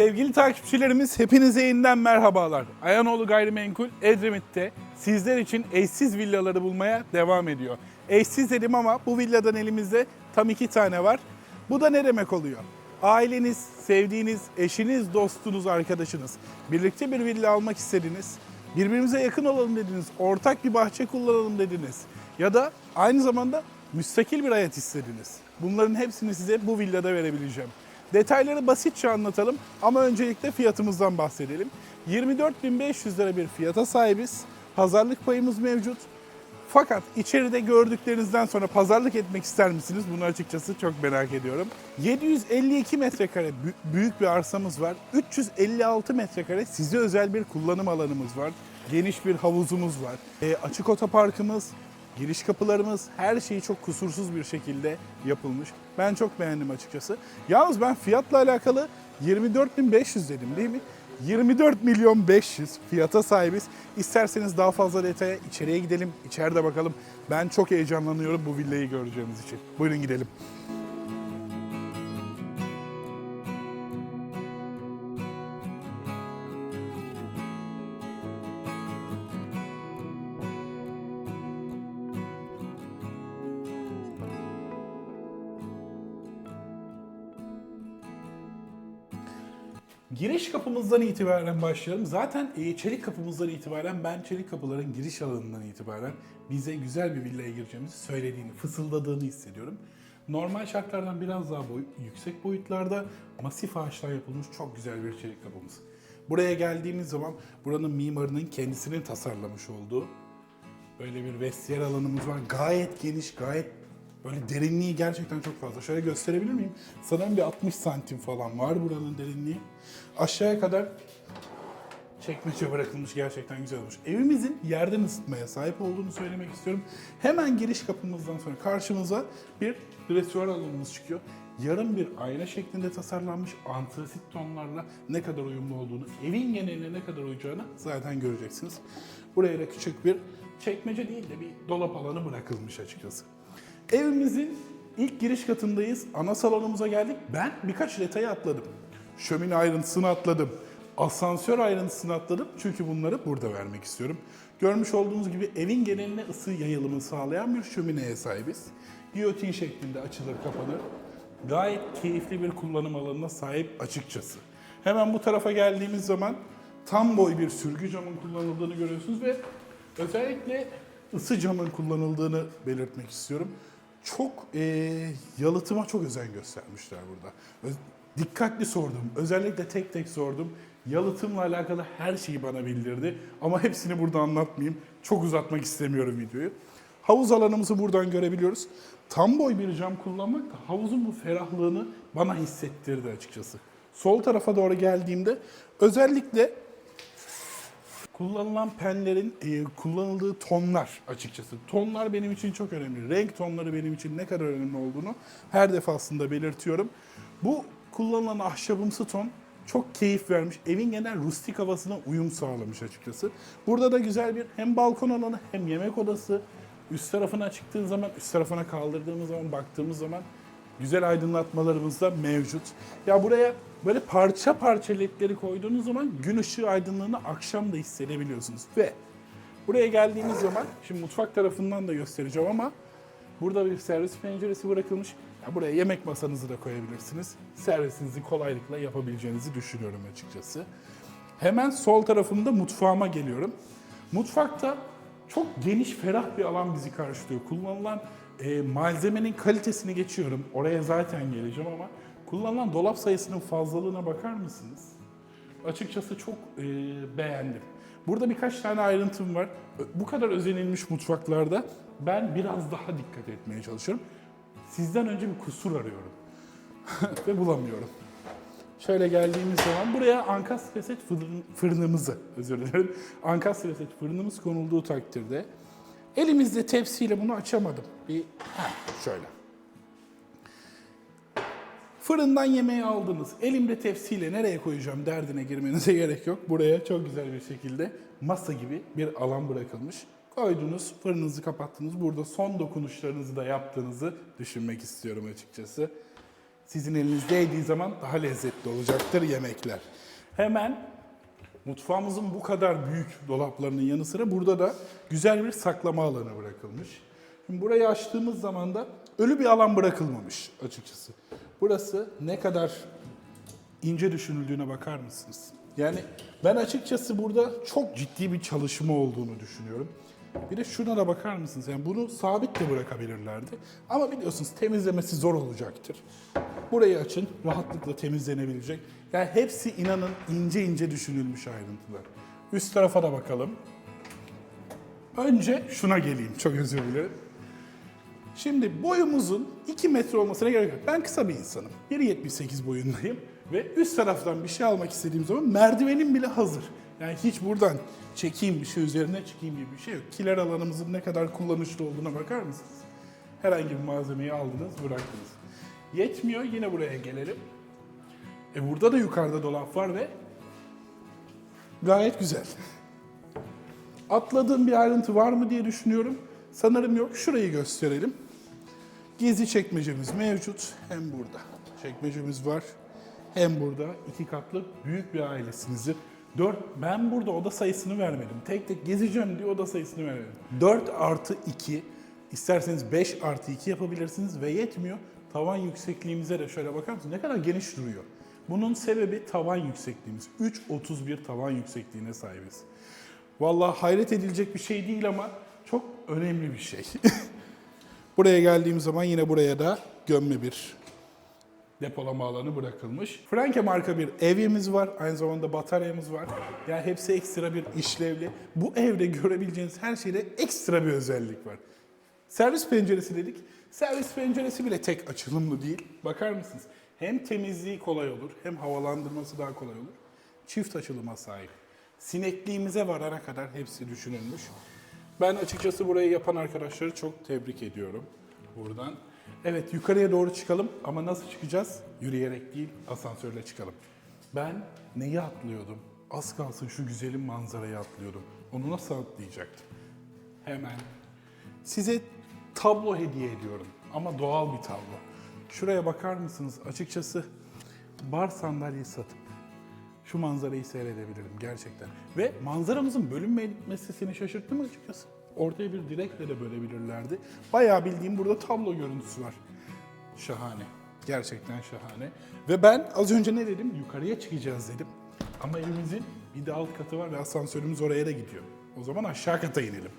Sevgili takipçilerimiz hepinize yeniden merhabalar. Ayanoğlu Gayrimenkul Edremit'te sizler için eşsiz villaları bulmaya devam ediyor. Eşsiz dedim ama bu villadan elimizde tam iki tane var. Bu da ne demek oluyor? Aileniz, sevdiğiniz, eşiniz, dostunuz, arkadaşınız birlikte bir villa almak istediniz. Birbirimize yakın olalım dediniz, ortak bir bahçe kullanalım dediniz. Ya da aynı zamanda müstakil bir hayat istediniz. Bunların hepsini size bu villada verebileceğim. Detayları basitçe anlatalım ama öncelikle fiyatımızdan bahsedelim. 24.500 lira bir fiyata sahibiz. Pazarlık payımız mevcut. Fakat içeride gördüklerinizden sonra pazarlık etmek ister misiniz? Bunu açıkçası çok merak ediyorum. 752 metrekare bü- büyük bir arsamız var. 356 metrekare size özel bir kullanım alanımız var. Geniş bir havuzumuz var. E, açık otoparkımız, Giriş kapılarımız her şeyi çok kusursuz bir şekilde yapılmış. Ben çok beğendim açıkçası. Yalnız ben fiyatla alakalı 24.500 dedim değil mi? 24 milyon 500 fiyata sahibiz. İsterseniz daha fazla detaya içeriye gidelim, içeride bakalım. Ben çok heyecanlanıyorum bu villayı göreceğimiz için. Buyurun gidelim. Kapımızdan itibaren başlayalım. Zaten e, çelik kapımızdan itibaren ben çelik kapıların giriş alanından itibaren bize güzel bir villaya gireceğimizi söylediğini, fısıldadığını hissediyorum. Normal şartlardan biraz daha boy, yüksek boyutlarda masif ağaçtan yapılmış çok güzel bir çelik kapımız. Buraya geldiğimiz zaman buranın mimarının kendisinin tasarlamış olduğu Böyle bir vestiyer alanımız var. Gayet geniş, gayet böyle derinliği gerçekten çok fazla. Şöyle gösterebilir miyim? Sanırım bir 60 santim falan var buranın derinliği. Aşağıya kadar çekmece bırakılmış gerçekten güzel olmuş. Evimizin yerden ısıtmaya sahip olduğunu söylemek istiyorum. Hemen giriş kapımızdan sonra karşımıza bir restoran alanımız çıkıyor. Yarım bir ayna şeklinde tasarlanmış antrasit tonlarla ne kadar uyumlu olduğunu, evin geneline ne kadar uyacağını zaten göreceksiniz. Buraya da küçük bir çekmece değil de bir dolap alanı bırakılmış açıkçası. Evimizin ilk giriş katındayız. Ana salonumuza geldik. Ben birkaç detayı atladım. Şömine ayrıntısını atladım. Asansör ayrıntısını atladım. Çünkü bunları burada vermek istiyorum. Görmüş olduğunuz gibi evin geneline ısı yayılımı sağlayan bir şömineye sahibiz. Giyotin şeklinde açılır kapanır. Gayet keyifli bir kullanım alanına sahip açıkçası. Hemen bu tarafa geldiğimiz zaman tam boy bir sürgü camın kullanıldığını görüyorsunuz ve özellikle ısı camın kullanıldığını belirtmek istiyorum. Çok eee, yalıtıma çok özen göstermişler burada. Dikkatli sordum. Özellikle tek tek sordum. Yalıtımla alakalı her şeyi bana bildirdi. Ama hepsini burada anlatmayayım. Çok uzatmak istemiyorum videoyu. Havuz alanımızı buradan görebiliyoruz. Tam boy bir cam kullanmak da havuzun bu ferahlığını bana hissettirdi açıkçası. Sol tarafa doğru geldiğimde özellikle Kullanılan penlerin e, kullanıldığı tonlar açıkçası. Tonlar benim için çok önemli. Renk tonları benim için ne kadar önemli olduğunu her defasında belirtiyorum. Bu kullanılan ahşabımsı ton çok keyif vermiş. Evin genel rustik havasına uyum sağlamış açıkçası. Burada da güzel bir hem balkon alanı hem yemek odası. Üst tarafına çıktığın zaman, üst tarafına kaldırdığımız zaman, baktığımız zaman güzel aydınlatmalarımız da mevcut. Ya buraya böyle parça parça ledleri koyduğunuz zaman gün ışığı aydınlığını akşam da hissedebiliyorsunuz. Ve buraya geldiğimiz zaman, şimdi mutfak tarafından da göstereceğim ama burada bir servis penceresi bırakılmış. Ya buraya yemek masanızı da koyabilirsiniz. Servisinizi kolaylıkla yapabileceğinizi düşünüyorum açıkçası. Hemen sol tarafımda mutfağıma geliyorum. Mutfakta çok geniş, ferah bir alan bizi karşılıyor. Kullanılan e, malzemenin kalitesini geçiyorum. Oraya zaten geleceğim ama kullanılan dolap sayısının fazlalığına bakar mısınız? Açıkçası çok e, beğendim. Burada birkaç tane ayrıntım var. Bu kadar özenilmiş mutfaklarda ben biraz daha dikkat etmeye çalışıyorum. Sizden önce bir kusur arıyorum. Ve bulamıyorum. Şöyle geldiğimiz zaman buraya ankas reset fırın- fırınımızı, özür dilerim. Ankas reset fırınımız konulduğu takdirde elimizde tepsiyle bunu açamadım. Bir heh, şöyle. Fırından yemeği aldınız. Elimde tepsiyle nereye koyacağım derdine girmenize gerek yok. Buraya çok güzel bir şekilde masa gibi bir alan bırakılmış. Koydunuz, fırınınızı kapattınız. Burada son dokunuşlarınızı da yaptığınızı düşünmek istiyorum açıkçası. Sizin elinizdeydiği zaman daha lezzetli olacaktır yemekler. Hemen mutfağımızın bu kadar büyük dolaplarının yanı sıra burada da güzel bir saklama alanı bırakılmış. Şimdi burayı açtığımız zaman da ölü bir alan bırakılmamış açıkçası. Burası ne kadar ince düşünüldüğüne bakar mısınız? Yani ben açıkçası burada çok ciddi bir çalışma olduğunu düşünüyorum. Bir de şuna da bakar mısınız? Yani bunu sabit de bırakabilirlerdi. Ama biliyorsunuz temizlemesi zor olacaktır. Burayı açın, rahatlıkla temizlenebilecek. Yani hepsi inanın ince ince düşünülmüş ayrıntılar. Üst tarafa da bakalım. Önce şuna geleyim, çok özür dilerim. Şimdi boyumuzun 2 metre olmasına gerek yok. Ben kısa bir insanım. 1.78 boyundayım ve üst taraftan bir şey almak istediğim zaman merdivenim bile hazır. Yani hiç buradan çekeyim bir şey üzerine çekeyim gibi bir şey yok. Kiler alanımızın ne kadar kullanışlı olduğuna bakar mısınız? Herhangi bir malzemeyi aldınız, bıraktınız. Yetmiyor, yine buraya gelelim. E burada da yukarıda dolap var ve gayet güzel. Atladığım bir ayrıntı var mı diye düşünüyorum. Sanırım yok. Şurayı gösterelim. Gizli çekmecemiz mevcut. Hem burada çekmecemiz var. Hem burada iki katlı büyük bir ailesinizi 4 ben burada oda sayısını vermedim. Tek tek gezeceğim diye oda sayısını vermedim. 4 artı 2 isterseniz 5 artı 2 yapabilirsiniz ve yetmiyor. Tavan yüksekliğimize de şöyle bakar mısınız? Ne kadar geniş duruyor. Bunun sebebi tavan yüksekliğimiz. 3.31 tavan yüksekliğine sahibiz. Valla hayret edilecek bir şey değil ama çok önemli bir şey. buraya geldiğim zaman yine buraya da gömme bir depolama alanı bırakılmış. Franke marka bir evyemiz var. Aynı zamanda bataryamız var. Yani hepsi ekstra bir işlevli. Bu evde görebileceğiniz her şeyde ekstra bir özellik var. Servis penceresi dedik. Servis penceresi bile tek açılımlı değil. Bakar mısınız? Hem temizliği kolay olur, hem havalandırması daha kolay olur. Çift açılıma sahip. Sinekliğimize varana kadar hepsi düşünülmüş. Ben açıkçası burayı yapan arkadaşları çok tebrik ediyorum buradan. Evet yukarıya doğru çıkalım ama nasıl çıkacağız? Yürüyerek değil, asansörle çıkalım. Ben neyi atlıyordum? Az kalsın şu güzelim manzarayı atlıyordum. Onu nasıl atlayacaktım? Hemen Size tablo hediye ediyorum ama doğal bir tablo. Şuraya bakar mısınız? Açıkçası bar sandalye satıp şu manzarayı seyredebilirim gerçekten. Ve manzaramızın bölünmesi seni şaşırttı mı açıkçası? Ortaya bir direkle de bölebilirlerdi. Bayağı bildiğim burada tablo görüntüsü var. Şahane. Gerçekten şahane. Ve ben az önce ne dedim? Yukarıya çıkacağız dedim. Ama evimizin bir de alt katı var ve asansörümüz oraya da gidiyor. O zaman aşağı kata inelim.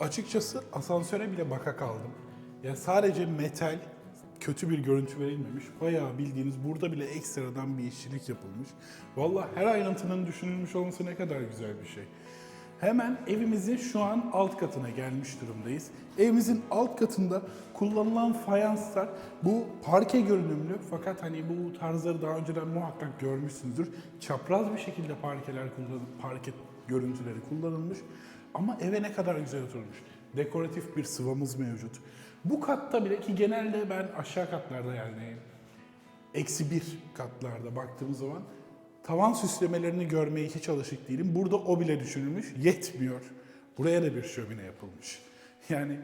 Açıkçası asansöre bile baka kaldım. Ya sadece metal kötü bir görüntü verilmemiş. Bayağı bildiğiniz burada bile ekstradan bir işçilik yapılmış. Vallahi her ayrıntının düşünülmüş olması ne kadar güzel bir şey. Hemen evimizin şu an alt katına gelmiş durumdayız. Evimizin alt katında kullanılan fayanslar bu parke görünümlü fakat hani bu tarzları daha önceden muhakkak görmüşsünüzdür. Çapraz bir şekilde parkeler kullanılıp parke görüntüleri kullanılmış. Ama eve ne kadar güzel oturmuş. Dekoratif bir sıvamız mevcut. Bu katta bile ki genelde ben aşağı katlarda yani eksi bir katlarda baktığımız zaman tavan süslemelerini görmeye hiç alışık değilim. Burada o bile düşünülmüş. Yetmiyor. Buraya da bir şömine yapılmış. Yani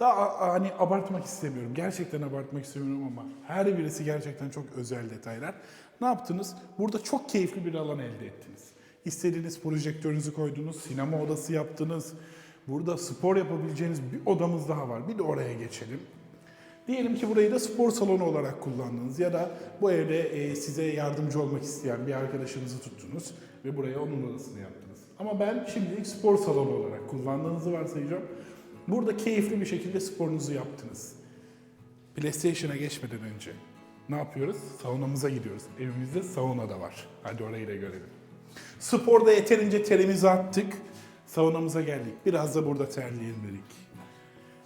daha hani abartmak istemiyorum. Gerçekten abartmak istemiyorum ama her birisi gerçekten çok özel detaylar. Ne yaptınız? Burada çok keyifli bir alan elde ettiniz. İstediğiniz projektörünüzü koydunuz, sinema odası yaptınız. Burada spor yapabileceğiniz bir odamız daha var. Bir de oraya geçelim. Diyelim ki burayı da spor salonu olarak kullandınız ya da bu evde e, size yardımcı olmak isteyen bir arkadaşınızı tuttunuz ve buraya onun odasını yaptınız. Ama ben şimdilik spor salonu olarak kullandığınızı varsayacağım. Burada keyifli bir şekilde sporunuzu yaptınız. PlayStation'a geçmeden önce ne yapıyoruz? Saunamıza gidiyoruz. Evimizde sauna da var. Hadi orayı da görelim. Sporda yeterince terimizi attık. Saunamıza geldik. Biraz da burada terleyelim dedik.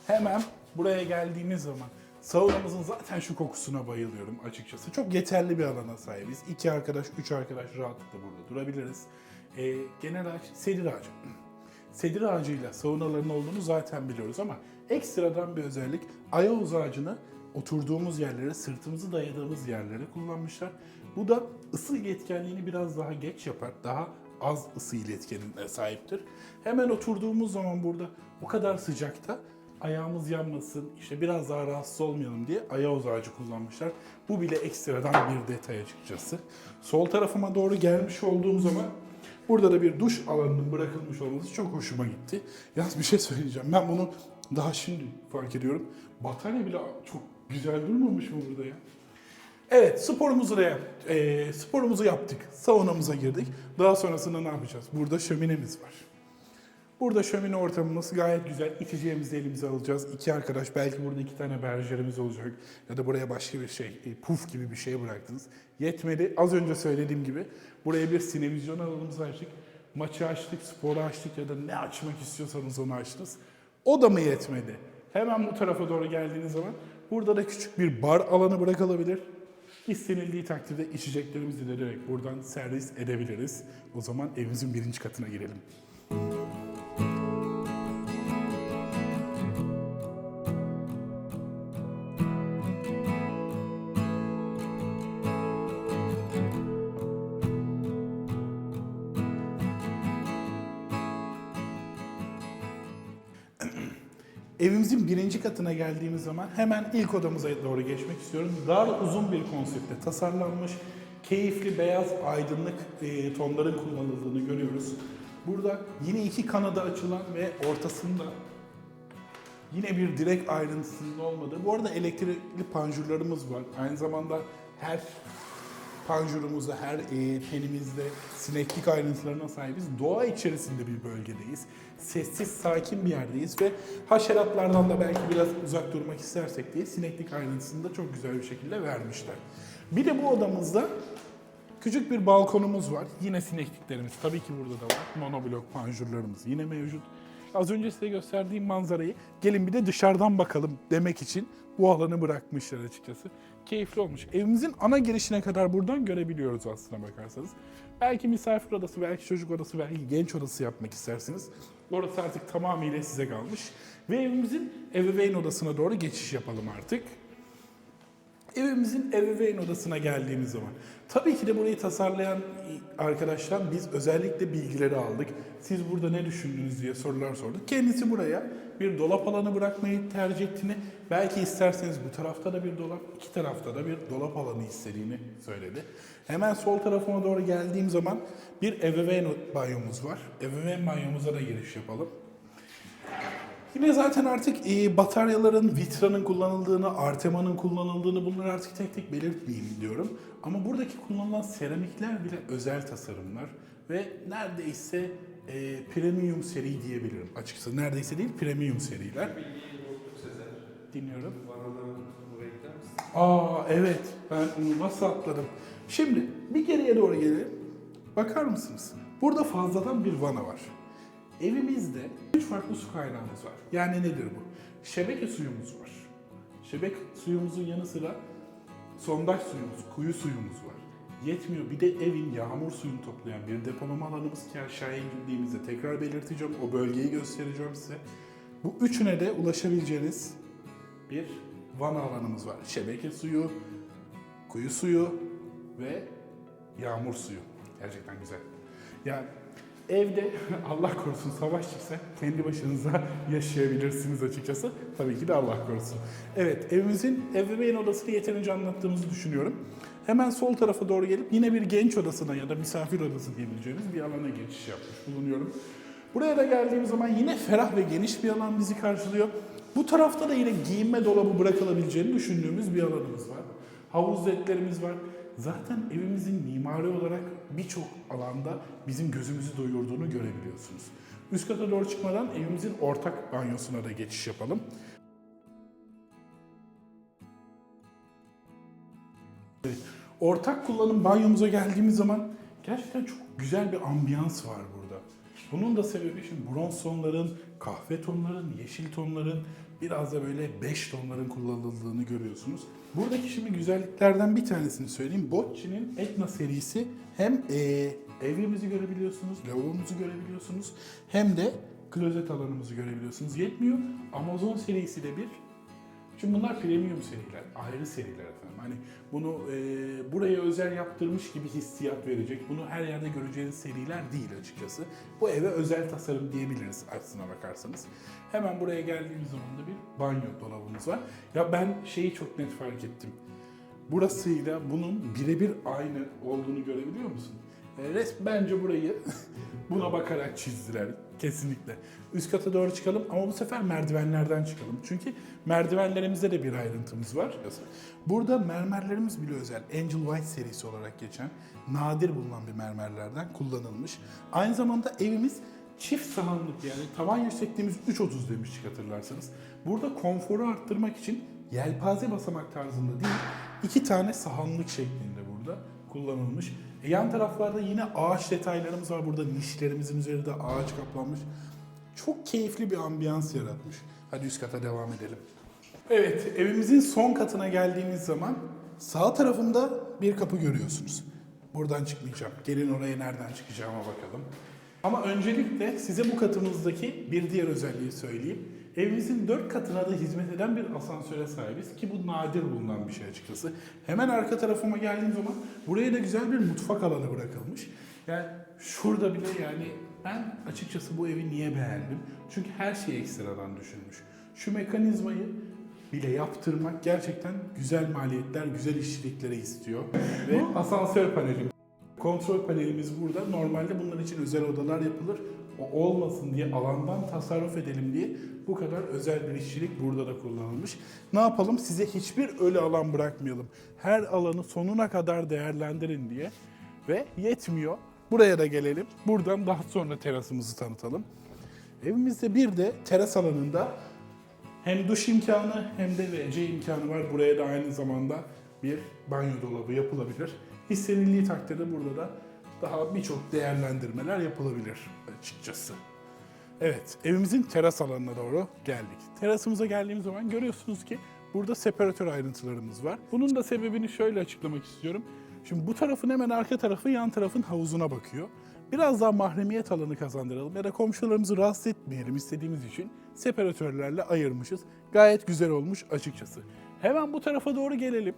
Hemen buraya geldiğimiz zaman saunamızın zaten şu kokusuna bayılıyorum açıkçası. Çok yeterli bir alana sahibiz. İki arkadaş, üç arkadaş rahatlıkla burada durabiliriz. Ee, genel ağaç sedir ağacı. Sedir ağacıyla saunaların olduğunu zaten biliyoruz ama ekstradan bir özellik ayağız ağacını oturduğumuz yerlere, sırtımızı dayadığımız yerlere kullanmışlar. Bu da ısı iletkenliğini biraz daha geç yapar. Daha az ısı iletkenine sahiptir. Hemen oturduğumuz zaman burada o kadar sıcakta ayağımız yanmasın, işte biraz daha rahatsız olmayalım diye ayağı ağacı kullanmışlar. Bu bile ekstradan bir detay açıkçası. Sol tarafıma doğru gelmiş olduğum zaman burada da bir duş alanının bırakılmış olması çok hoşuma gitti. Yalnız bir şey söyleyeceğim. Ben bunu daha şimdi fark ediyorum. Batarya bile çok güzel durmamış mı burada ya? Evet, sporumuzu da eee, sporumuzu yaptık. Saunamıza girdik. Daha sonrasında ne yapacağız? Burada şöminemiz var. Burada şömine ortamımız gayet güzel. İçeceğimizi elimize alacağız. İki arkadaş, belki burada iki tane berjerimiz olacak. Ya da buraya başka bir şey, e, puf gibi bir şey bıraktınız. Yetmedi. Az önce söylediğim gibi buraya bir sinevizyon alanımızı açtık. Maçı açtık, sporu açtık ya da ne açmak istiyorsanız onu açtınız. O da mı yetmedi? Hemen bu tarafa doğru geldiğiniz zaman burada da küçük bir bar alanı bırakılabilir. İstenildiği takdirde içeceklerimizi de direkt buradan servis edebiliriz. O zaman evimizin birinci katına girelim. Evimizin birinci katına geldiğimiz zaman hemen ilk odamıza doğru geçmek istiyorum. Dar uzun bir konsepte tasarlanmış, keyifli beyaz aydınlık e, tonların kullanıldığını görüyoruz. Burada yine iki kanada açılan ve ortasında yine bir direk ayrıntısının olmadığı. Bu arada elektrikli panjurlarımız var. Aynı zamanda her panjurumuzda, her e, penimizde sineklik ayrıntılarına sahibiz. Doğa içerisinde bir bölgedeyiz. Sessiz, sakin bir yerdeyiz ve haşeratlardan da belki biraz uzak durmak istersek diye sineklik ayrıntısını da çok güzel bir şekilde vermişler. Bir de bu odamızda küçük bir balkonumuz var. Yine sinekliklerimiz tabii ki burada da var. Monoblok panjurlarımız yine mevcut. Az önce size gösterdiğim manzarayı gelin bir de dışarıdan bakalım demek için bu alanı bırakmışlar açıkçası. Keyifli olmuş. Evimizin ana girişine kadar buradan görebiliyoruz aslına bakarsanız. Belki misafir odası, belki çocuk odası, belki genç odası yapmak istersiniz. Orası artık tamamıyla size kalmış. Ve evimizin ebeveyn odasına doğru geçiş yapalım artık. Evimizin ebeveyn odasına geldiğimiz zaman tabii ki de burayı tasarlayan arkadaşlar biz özellikle bilgileri aldık. Siz burada ne düşündünüz diye sorular sorduk. Kendisi buraya bir dolap alanı bırakmayı tercih ettiğini, belki isterseniz bu tarafta da bir dolap, iki tarafta da bir dolap alanı istediğini söyledi. Hemen sol tarafıma doğru geldiğim zaman bir ebeveyn banyomuz var. Ebeveyn banyomuza da giriş yapalım. Yine zaten artık e, bataryaların, Vitra'nın kullanıldığını, Artema'nın kullanıldığını bunları artık tek tek belirtmeyeyim diyorum. Ama buradaki kullanılan seramikler bile özel tasarımlar ve neredeyse e, premium seri diyebilirim açıkçası. Neredeyse değil, premium seriler. Dinliyorum. Aa evet, ben onu nasıl atladım. Şimdi bir geriye doğru gelelim. Bakar mısınız? Burada fazladan bir vana var. Evimizde üç farklı su kaynağımız var. Yani nedir bu? Şebeke suyumuz var. Şebeke suyumuzun yanı sıra sondaj suyumuz, kuyu suyumuz var. Yetmiyor. Bir de evin yağmur suyunu toplayan bir depolama alanımız ki aşağıya indiğimizde tekrar belirteceğim. O bölgeyi göstereceğim size. Bu üçüne de ulaşabileceğiniz bir vana alanımız var. Şebeke suyu, kuyu suyu ve yağmur suyu. Gerçekten güzel. Ya evde Allah korusun savaş çıksa kendi başınıza yaşayabilirsiniz açıkçası. Tabii ki de Allah korusun. Evet evimizin ebeveyn odasını yeterince anlattığımızı düşünüyorum. Hemen sol tarafa doğru gelip yine bir genç odasına ya da misafir odası diyebileceğimiz bir alana geçiş yapmış bulunuyorum. Buraya da geldiğim zaman yine ferah ve geniş bir alan bizi karşılıyor. Bu tarafta da yine giyinme dolabı bırakılabileceğini düşündüğümüz bir alanımız var. Havuz zetlerimiz var. Zaten evimizin mimari olarak birçok alanda bizim gözümüzü doyurduğunu görebiliyorsunuz. Üst kata doğru çıkmadan evimizin ortak banyosuna da geçiş yapalım. Evet, Ortak kullanım banyomuza geldiğimiz zaman gerçekten çok güzel bir ambiyans var burada. Bunun da sebebi şimdi bronz tonların, kahve tonların, yeşil tonların, biraz da böyle beş tonların kullanıldığını görüyorsunuz. Buradaki şimdi güzelliklerden bir tanesini söyleyeyim. Bocci'nin Etna serisi hem eee evimizi görebiliyorsunuz, lavabomuzu görebiliyorsunuz hem de klozet alanımızı görebiliyorsunuz. Yetmiyor. Amazon serisi de bir Şimdi bunlar premium seriler, ayrı seriler efendim. Hani bunu e, buraya özel yaptırmış gibi hissiyat verecek, bunu her yerde göreceğiniz seriler değil açıkçası. Bu eve özel tasarım diyebiliriz aslına bakarsanız. Hemen buraya geldiğimiz zaman da bir banyo dolabımız var. Ya ben şeyi çok net fark ettim. Burasıyla bunun birebir aynı olduğunu görebiliyor musun? E, res bence burayı buna bakarak çizdiler kesinlikle. Üst kata doğru çıkalım ama bu sefer merdivenlerden çıkalım. Çünkü merdivenlerimizde de bir ayrıntımız var. Burada mermerlerimiz bile özel. Angel White serisi olarak geçen nadir bulunan bir mermerlerden kullanılmış. Aynı zamanda evimiz çift sahanlık yani tavan yüksekliğimiz 3.30 demiştik hatırlarsanız. Burada konforu arttırmak için yelpaze basamak tarzında değil, iki tane sahanlık şeklinde burada kullanılmış. Yan taraflarda yine ağaç detaylarımız var. Burada nişlerimizin üzerinde ağaç kaplanmış. Çok keyifli bir ambiyans yaratmış. Hadi üst kata devam edelim. Evet, evimizin son katına geldiğimiz zaman sağ tarafında bir kapı görüyorsunuz. Buradan çıkmayacağım. Gelin oraya nereden çıkacağıma bakalım. Ama öncelikle size bu katımızdaki bir diğer özelliği söyleyeyim. Evimizin dört katına da hizmet eden bir asansöre sahibiz ki bu nadir bulunan bir şey açıkçası. Hemen arka tarafıma geldiğim zaman buraya da güzel bir mutfak alanı bırakılmış. Yani şurada bile yani ben açıkçası bu evi niye beğendim? Çünkü her şeyi ekstradan düşünmüş. Şu mekanizmayı bile yaptırmak gerçekten güzel maliyetler, güzel işçilikleri istiyor. Ve asansör paneli Kontrol panelimiz burada. Normalde bunlar için özel odalar yapılır. O olmasın diye alandan tasarruf edelim diye bu kadar özel bir işçilik burada da kullanılmış. Ne yapalım? Size hiçbir ölü alan bırakmayalım. Her alanı sonuna kadar değerlendirin diye. Ve yetmiyor. Buraya da gelelim. Buradan daha sonra terasımızı tanıtalım. Evimizde bir de teras alanında hem duş imkanı hem de WC imkanı var. Buraya da aynı zamanda bir banyo dolabı yapılabilir. İstenildiği takdirde burada da daha birçok değerlendirmeler yapılabilir açıkçası. Evet, evimizin teras alanına doğru geldik. Terasımıza geldiğimiz zaman görüyorsunuz ki burada separatör ayrıntılarımız var. Bunun da sebebini şöyle açıklamak istiyorum. Şimdi bu tarafın hemen arka tarafı yan tarafın havuzuna bakıyor. Biraz daha mahremiyet alanı kazandıralım ya da komşularımızı rahatsız etmeyelim istediğimiz için separatörlerle ayırmışız. Gayet güzel olmuş açıkçası. Hemen bu tarafa doğru gelelim.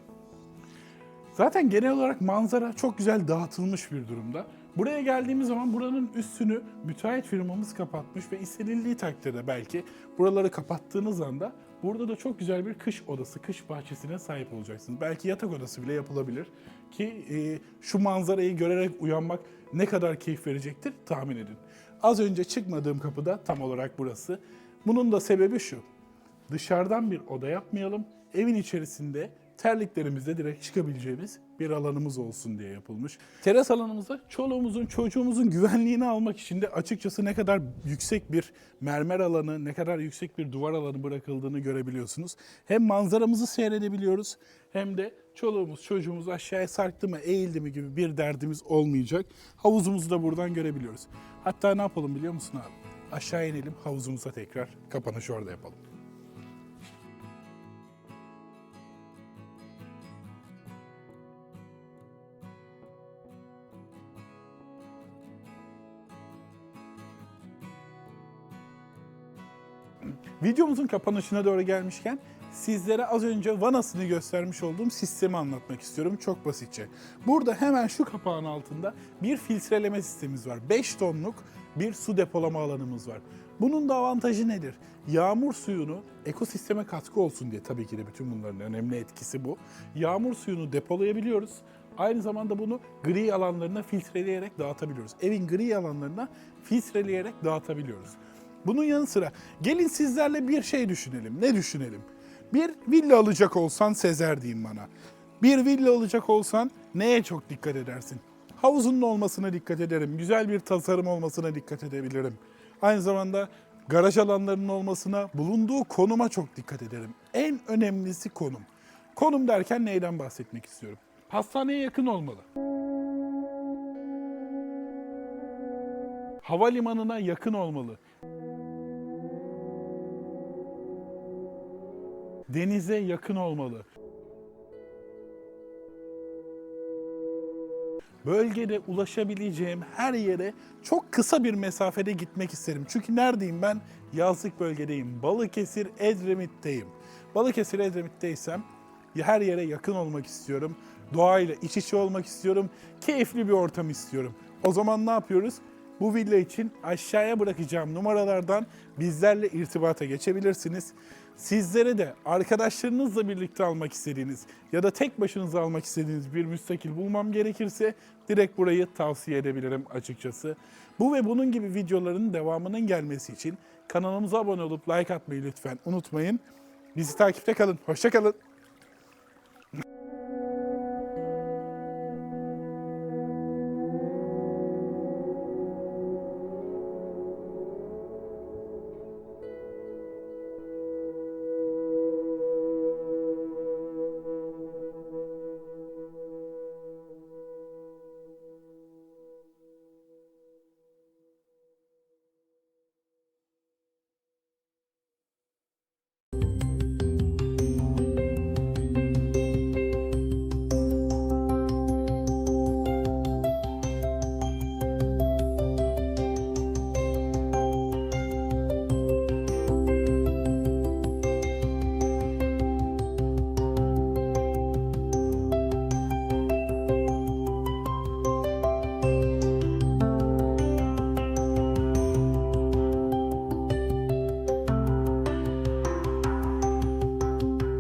Zaten genel olarak manzara çok güzel dağıtılmış bir durumda. Buraya geldiğimiz zaman buranın üstünü müteahhit firmamız kapatmış ve istenildiği takdirde belki buraları kapattığınız anda burada da çok güzel bir kış odası, kış bahçesine sahip olacaksınız. Belki yatak odası bile yapılabilir ki e, şu manzarayı görerek uyanmak ne kadar keyif verecektir tahmin edin. Az önce çıkmadığım kapıda tam olarak burası. Bunun da sebebi şu. Dışarıdan bir oda yapmayalım. Evin içerisinde terliklerimizle direkt çıkabileceğimiz bir alanımız olsun diye yapılmış. Teras alanımızda çoluğumuzun, çocuğumuzun güvenliğini almak için de açıkçası ne kadar yüksek bir mermer alanı, ne kadar yüksek bir duvar alanı bırakıldığını görebiliyorsunuz. Hem manzaramızı seyredebiliyoruz hem de çoluğumuz, çocuğumuz aşağıya sarktı mı, eğildi mi gibi bir derdimiz olmayacak. Havuzumuzu da buradan görebiliyoruz. Hatta ne yapalım biliyor musun abi? Aşağı inelim, havuzumuza tekrar kapanışı orada yapalım. Videomuzun kapanışına doğru gelmişken sizlere az önce vanasını göstermiş olduğum sistemi anlatmak istiyorum çok basitçe. Burada hemen şu kapağın altında bir filtreleme sistemimiz var. 5 tonluk bir su depolama alanımız var. Bunun da avantajı nedir? Yağmur suyunu ekosisteme katkı olsun diye tabii ki de bütün bunların önemli etkisi bu. Yağmur suyunu depolayabiliyoruz. Aynı zamanda bunu gri alanlarına filtreleyerek dağıtabiliyoruz. Evin gri alanlarına filtreleyerek dağıtabiliyoruz. Bunun yanı sıra gelin sizlerle bir şey düşünelim. Ne düşünelim? Bir villa alacak olsan Sezer diyeyim bana. Bir villa alacak olsan neye çok dikkat edersin? Havuzunun olmasına dikkat ederim. Güzel bir tasarım olmasına dikkat edebilirim. Aynı zamanda garaj alanlarının olmasına, bulunduğu konuma çok dikkat ederim. En önemlisi konum. Konum derken neyden bahsetmek istiyorum? Hastaneye yakın olmalı. Havalimanına yakın olmalı. Denize yakın olmalı. bölgede ulaşabileceğim her yere çok kısa bir mesafede gitmek isterim. Çünkü neredeyim ben? Yazlık bölgedeyim. Balıkesir, Edremit'teyim. Balıkesir, Edremit'teysem her yere yakın olmak istiyorum. Doğayla iç içe olmak istiyorum. Keyifli bir ortam istiyorum. O zaman ne yapıyoruz? Bu villa için aşağıya bırakacağım numaralardan bizlerle irtibata geçebilirsiniz. Sizlere de arkadaşlarınızla birlikte almak istediğiniz ya da tek başınıza almak istediğiniz bir müstakil bulmam gerekirse direkt burayı tavsiye edebilirim açıkçası. Bu ve bunun gibi videoların devamının gelmesi için kanalımıza abone olup like atmayı lütfen unutmayın. Bizi takipte kalın. Hoşça kalın.